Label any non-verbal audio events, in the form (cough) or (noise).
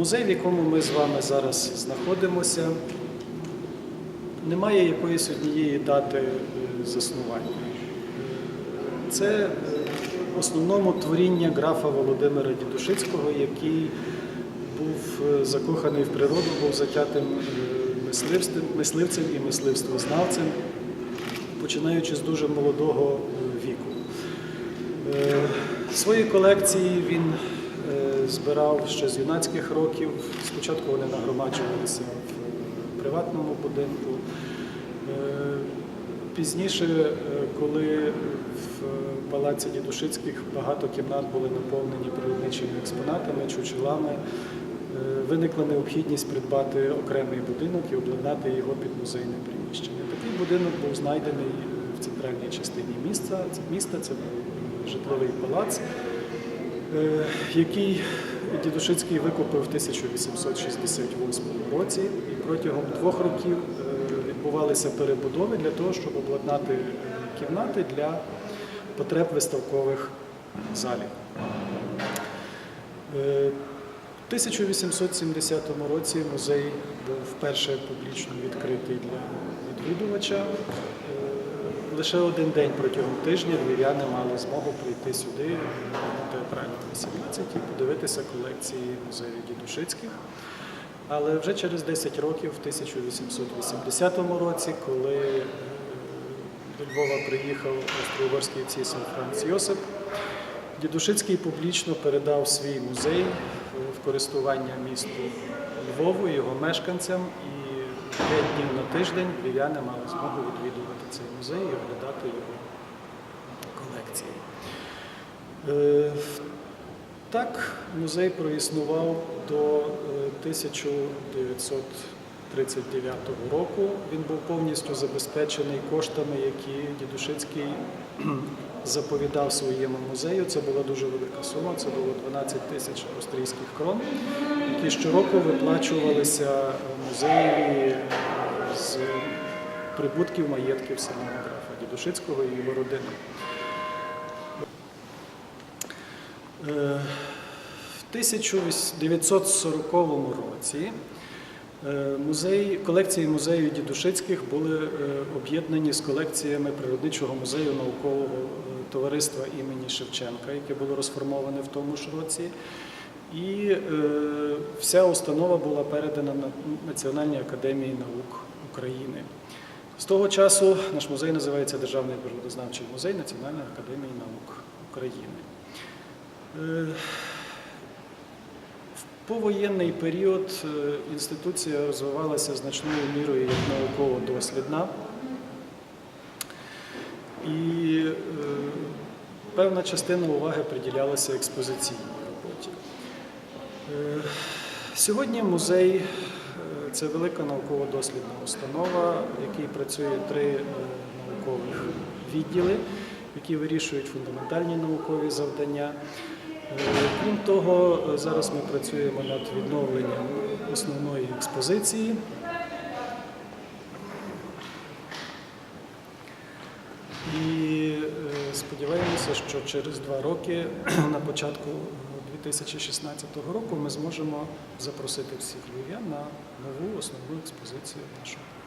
Музей, в якому ми з вами зараз знаходимося, не має якоїсь однієї дати е, заснування. Це е, в основному творіння графа Володимира Дідушицького, який був е, закоханий в природу, був затятим мисливцем, і мисливствознавцем, починаючи з дуже молодого віку. Свої колекції він збирав ще з юнацьких років. Спочатку вони нагромаджувалися в приватному будинку. Е, Пізніше, е, коли в палаці Дідушицьких багато кімнат були наповнені природничими експонатами, чучелами, е, виникла необхідність придбати окремий будинок і обладнати його під музейне приміщення. Такий будинок був знайдений в центральній частині міста. Це міста це житловий палац, який Дідушицький викупив в 1868 році, і протягом двох років е, відбувалися перебудови для того, щоб обладнати е, кімнати для потреб виставкових залів. Е, 1870 році музей був вперше публічно відкритий для відвідувача. Е, Лише один день протягом тижня львів'яни мали змогу прийти сюди на театральному 18 і подивитися колекції музею Дідушицьких. Але вже через 10 років, в 1880 році, коли е, до Львова приїхав австро-угорський цісар Франц Йосип, Дідушицький публічно передав свій музей в користування місту Львову, його мешканцям, і 5 днів на тиждень львів'яни мали змогу відвідувати цей музей і оглядати його колекції. Е, Так, музей проіснував до е, 1939 року. Він був повністю забезпечений коштами, які Дідушицький заповідав своєму музею. Це була дуже велика сума, це було 12 тисяч австрійських крон, які щороку виплачувалися музеєві е, з прибутків маєтків самого графа Дідушицького і його родини. Е, В 1940 році музей, колекції музею Дідушицьких були е, об'єднані з колекціями Природничого музею наукового е, товариства імені Шевченка, яке було розформоване в тому ж році. І е, вся установа була передана на Національній академії наук України. З того часу наш музей називається Державний природознавчий музей Національної академії наук України. Повоєнний період е, інституція розвивалася значною мірою як науково-дослідна. І е, певна частина уваги приділялася експозиційній роботі. Е, Сьогодні музей це велика науково-дослідна установа, в якій працює три е, наукових відділи, які вирішують фундаментальні наукові завдання. Е, Крім того, е, зараз ми працюємо над відновленням основної експозиції. І е, сподіваємося, що через два роки, (clears throat) на початку 2016 року, ми зможемо запросити всіх львів'ян на нову основну експозицію нашого.